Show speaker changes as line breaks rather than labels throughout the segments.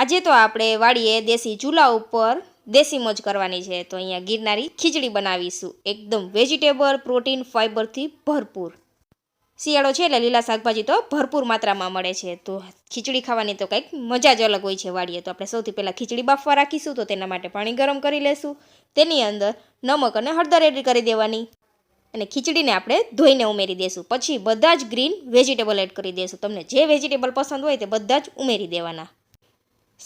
આજે તો આપણે વાડીએ દેશી ચૂલા ઉપર. દેશી મોજ કરવાની છે. તો અહીંયા ગિરનારી ખીચડી બનાવીશું. એકદમ વેજીટેબલ પ્રોટીન ફાઇબરથી ભરપૂર. શિયાળો છે એટલે લીલા શાકભાજી તો ભરપૂર માત્રામાં મળે છે. તો ખીચડી ખાવાની તો કંઈક મજા જ અલગ હોય છે વાડીએ તો આપણે સૌથી પહેલાં ખીચડી બાફવા રાખીશું. તો તેના માટે પાણી ગરમ કરી લેશું. તેની અંદર નમક અને હળદર એડ કરી દેવાની. અને ખીચડીને આપણે ધોઈને ઉમેરી દેશું. પછી બધા જ ગ્રીન વેજીટેબલ એડ કરી દઈશું તમને જે વેજીટેબલ પસંદ હોય તે બધા જ ઉમેરી દેવાના.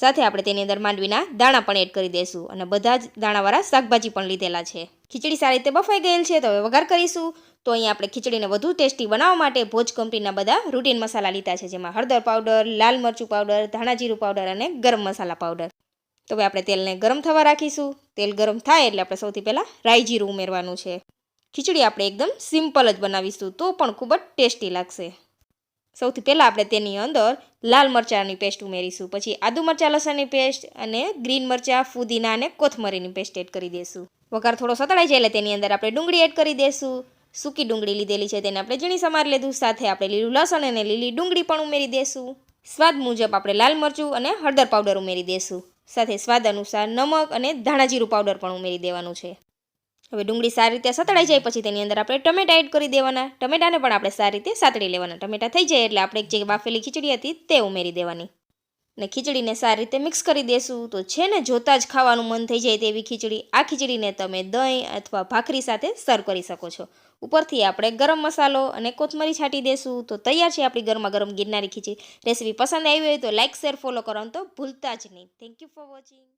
સાથે આપણે તેની અંદર માંડવીના દાણા પણ એડ કરી દઈશું અને બધા જ દાણાવાળા શાકભાજી પણ લીધેલા છે. ખીચડી સારી રીતે બફાઈ ગયેલ છે તો હવે વઘાર કરીશું. તો અહીંયા આપણે ખીચડીને વધુ ટેસ્ટી બનાવવા માટે ભોજ કંપનીના બધા રૂટીન મસાલા લીધા છે, જેમાં હળદર પાવડર, લાલ મરચું પાવડર, ધાણા પાવડર અને ગરમ મસાલા પાવડર. તો હવે આપણે તેલને ગરમ થવા રાખીશું. તેલ ગરમ થાય એટલે આપણે સૌથી પહેલાં રાઈ જીરું ઉમેરવાનું છે. ખીચડી આપણે એકદમ સિમ્પલ જ બનાવીશું તો પણ ખૂબ જ ટેસ્ટી લાગશે. સૌથી પહેલાં આપણે તેની અંદર લાલ મરચાંની પેસ્ટ ઉમેરીશું. પછી આદુ મરચાં લસણની પેસ્ટ અને ગ્રીન મરચાં, ફુદીના અને કોથમરીની પેસ્ટ એડ કરી દઈશું. વઘાર થોડો સતળાઈ જાય એટલે તેની અંદર આપણે ડુંગળી એડ કરી દઈશું. સૂકી ડુંગળી લીધેલી છે તેને આપણે ઝીણી સમાર લીધું. સાથે આપણે લીલું લસણ અને લીલી ડુંગળી પણ ઉમેરી દઈશું. સ્વાદ મુજબ આપણે લાલ મરચું અને હળદર પાવડર ઉમેરી દઈશું. સાથે સ્વાદ અનુસાર નમક અને ધાણા જીરું પાવડર પણ ઉમેરી દેવાનું છે. હવે ડુંગળી સારી રીતે સતળાઈ જાય પછી તેની અંદર આપણે ટમેટા એડ કરી દેવાના. ટમેટાને પણ આપણે સારી રીતે સાતળી લેવાના. ટમેટા થઈ જાય એટલે આપણે જે બાફેલી ખીચડી હતી તે ઉમેરી દેવાની. ને ખીચડીને સારી રીતે મિક્સ કરી દેશું. તો છે ને, જોતાં જ ખાવાનું મન થઈ જાય તેવી ખીચડી. આ ખીચડીને તમે દહીં અથવા ભાખરી સાથે સર્વ કરી શકો છો. ઉપરથી આપણે ગરમ મસાલો અને કોથમરી છાંટી દેશું. તો તૈયાર છે આપણી ગરમા ગરમ ગિરનારી ખીચડી. રેસીપી પસંદ આવી હોય તો લાઇક શેર ફોલો કરવાનું તો ભૂલતા જ નહીં. Thank you for watching